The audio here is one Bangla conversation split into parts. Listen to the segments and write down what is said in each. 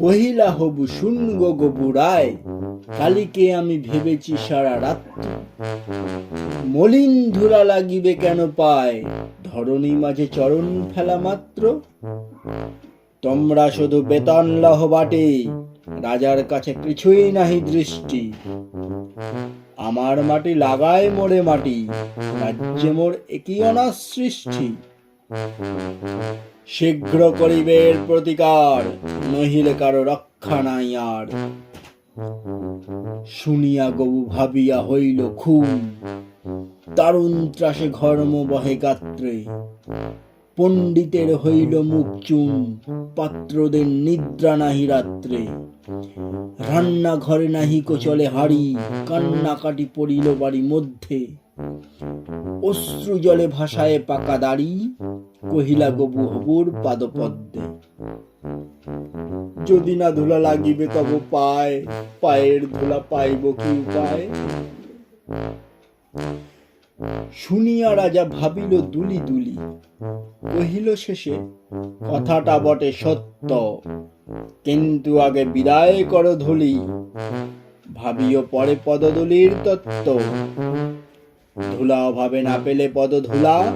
কহিলা হবু শুন গো গোপুরায়, কালিকে আমি ভেবেছি সারা রাত্রি। মলিন ধুলা লাগিবে কেন পায়, ধরণী মাঝে চরণ ফেলা মাত্র। তোমরা শুধু বেতন লহ বাটে, রাজার কাছে কিছুই নাহি দৃষ্টি। আমার মাটি লাগায় মোরে মাটি, রাজ্যে মোর একই অনার সৃষ্টি। শীঘ্র করিবের প্রতিকার, নহিলে কারও রক্ষা নাই আর। শুনিয়া গবু ভাবিয়া হইল খুন, দারুণ ত্রাসে ঘর্ম বহে গাত্রে। পণ্ডিতের হইল মুখ চুন, পাত্রদের নিদ্রা নাহি রাত্রে। রান্না ঘরে নাহি চলে হাড়ি, কান্নাকাটি পড়িল বাড়ি মধ্যে। অশ্রু জলে ভাসায় পাকা দাড়ি, কহিলা গবু হবুর পাদপদ্মে। যদি না ধুলা লাগিবে তব পায়, পায়ের ধুলা পাইব কি উপায়? শুনিয়া রাজা ভাবিল দুলি দুলি। কহিল শেষে, কথাটা বটে সত্য। কিন্তু আগে বিদায় করো ধুলি। ভাবিও পরে পদদলির তত্ত্ব। ধুলা অভাবে না পেলে পদ ধুলা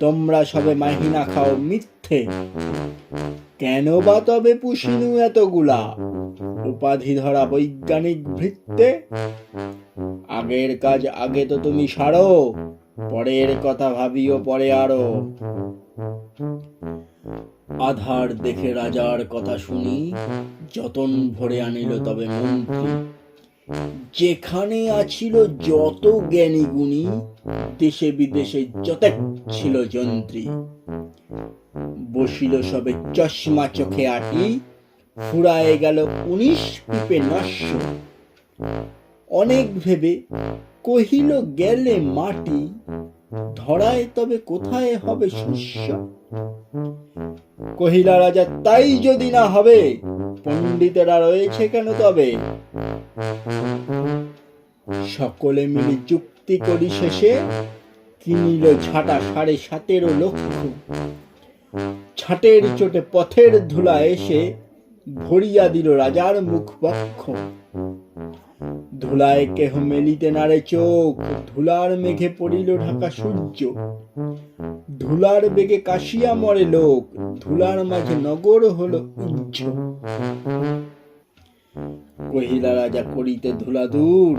তোমরা সবে মাহিনা খাও মিথ্যে। কেন বা তবে পুষিনু এতগুলা? উপাধি ধরা বৈজ্ঞানিক ভৃত্তে আগের কাজ আগে তো তুমি সারো, পরের কথা ভাবিও পরে আরও। আধার দেখে রাজার কথা শুনি, যতন ভরে আনিল তবে মন্ত্রী। যেখানে আছিল যত জ্ঞানী গুণী, দেশে বিদেশে যত ছিল যন্ত্রী। বসিল সবে চশমা চোখে আটি, ফুরায় গেল উনিশ পিপে নস্য অনেক ভেবে কহিল, গেলে মাটি ধরায় তবে কোথায় হবে শস্য কহিলা রাজা, তাই যদি না হবে, পণ্ডিতেরা রয়েছে কেন তবে? সকলে মিলে চুক্তি করি শেষে কিনিল ছাটা সাড়ে সতেরো লক্ষ? ছাটের চোটে পথের ধুলা এসে ভরিয়া দিল রাজার মুখ বক্ষ ধুলায় কেহ মেলিতে নারে চোখ, ধুলার মেঘে পড়িল ঢাকা সূর্য। ধুলার বেগে কাশিয়া মরে লোক, ধুলার মাঝে নগর হলো উজ্জ। কহিলা রাজা, করিতে ধুলা দূর,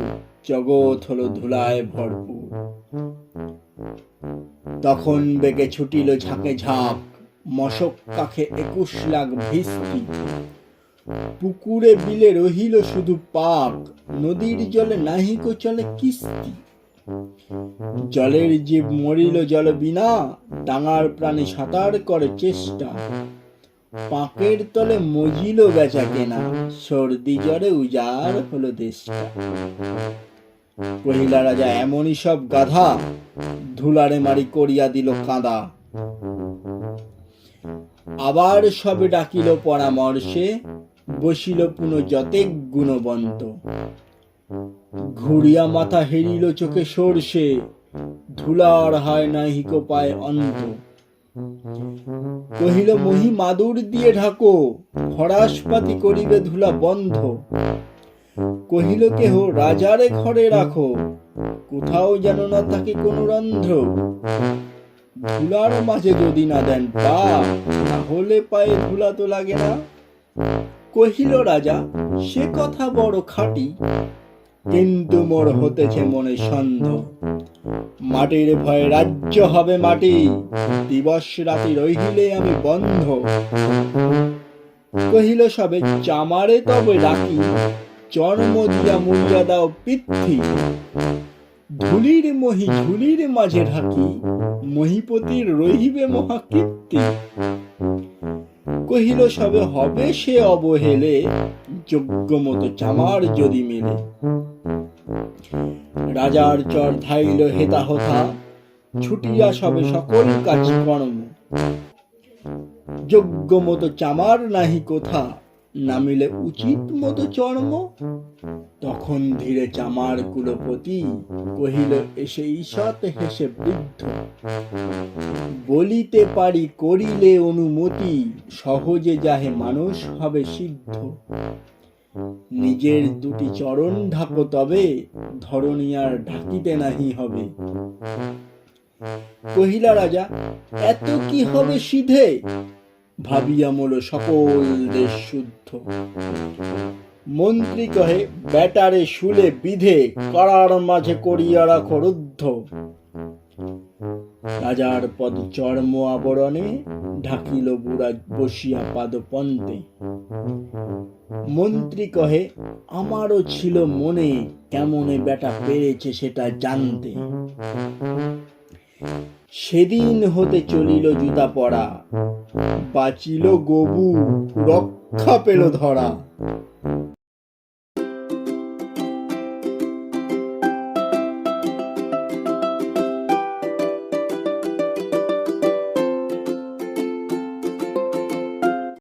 জগৎ হলো ধুলায় ভরপুর। তখন বেগে ছুটিল ঝাঁকে ঝাঁক, মশক কাখে একুশ লাখ ভিস্তি। পুকুরে বিলে রহিল শুধু পাক, নদীর জলে নাহিক চলে কিস্তি। জলের জীব মরিল জল বিনা, ডাঙার প্রাণী সাঁতার করে চেষ্টা। পাকের তলে মজিল বেচা কেনা, সর্দি জ্বরে উজাড় হলো দেশটা। কহিলা, রাজা, এমনই সব গাধা, ধুলারে মারি করিয়া দিল কাঁদা। আবার সবে ডাকিল পরামর্শে বসিল পুনঃ যতেক গুণবন্ত। ঘুরিয়া মাথা হেরিল চোখে সরষে, ধুলার হয় নাহিক পায় অন্ত কহিল, মহি মাদুর দিয়ে ঢাকো খরাসপাতি করিবে ধুলা বন্ধ। কহিল, কেহ রাজারে ঘরে রাখো, কোথাও যেন না থাকে কোনো রন্ধ্র। ধুলার মাঝে যদি না দেন পা তাহলে পায়ে ধুলা তো লাগে না। কহিল রাজা, সে কথা বড় খাঁটি। কিন্তু মোর হতেছে মনে সন্দেহ। মাটির ভয়ে রাজ্য হবে মাটি, দিবস রাতি রহিলে আমি বন্ধ। কহিল, সবে চামারে তবে রাখি চর্ম দিয়া মুড়িয়া দাও পিথি ধুলির মহি ঝুলির মাঝে ঢাকি, মহিপতির রহিবে মহাকীর্তি কহিল, সবে হবে সে অবহেলে যোগ্য মতো চামার যদি মেলে। রাজার চর ধাইল হেতা হথা ছুটিয়া সবে সকল কাজ কর্ম। যোগ্য মতো চামার নাহি কোথা নামিলে উচিত মতো চর্ম? তখন ধীরে চামার কুলপতি কহিল, এসে ঈষৎ হেসে বৃদ্ধ। বলিতে পারি, করিলে অনুমতি, সহজে যাহে মানুষ হবে সিদ্ধ। নিজের দুটি চরণ ঢাকো তবে ধরণী ঢাকিতে নাহি হবে। কহিলা, রাজা, এত কি হবে সিধে? ভাবিয়া মোল সকল দেশ শুদ্ধ। মন্ত্রী কহে, ব্যাটারে শুলে বিধে, করার মাঝে করিয়া রাখো রুদ্ধ। রাজার পদ চর্ম আবরণে ঢাকিল বুড়া বসিয়া পাদ পন্তে মন্ত্রী কহে, আমারও ছিল মনে কেমনে বেটা পেরেছে সেটা জানতে। সেদিন হতে চলিল জুতা পরা বাঁচিল গবু রক্ষা পেল ধরা।